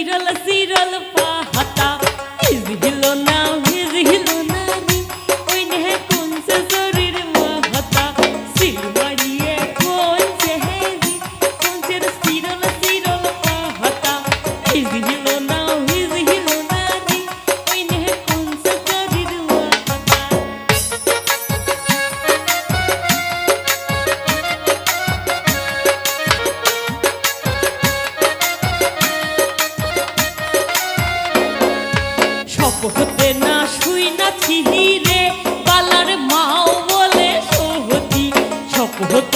চিরল চিরল পোহতে না শুই না ছিহি রে পালার মাও বলে সহতি সপহতে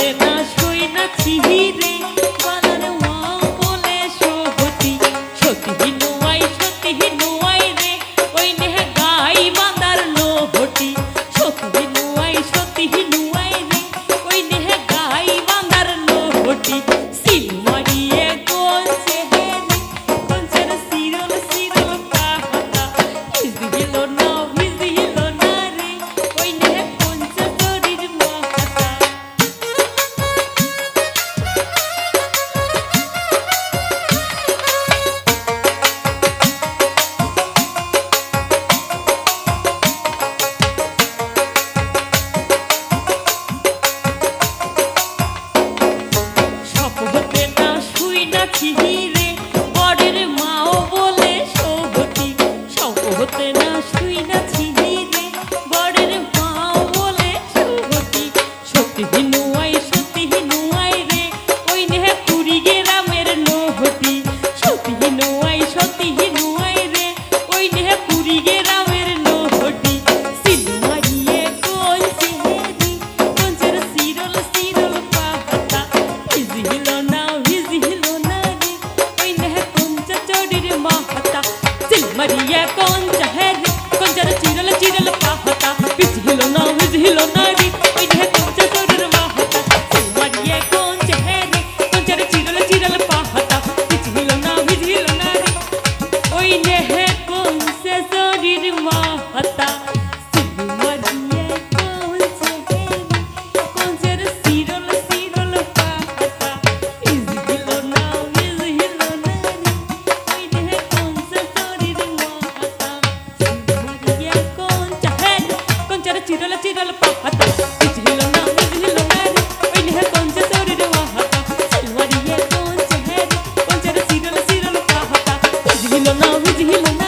হিরে, বরের মাও বলে সৌগতি সৌগতে না শুই না ছিহিরে বরের মাও বলে সৌগতি সতীহীন हरिया कौन चहर कौन जरा चिरल चिरल पाहता पिछलो ना Milyonlar bizi himmet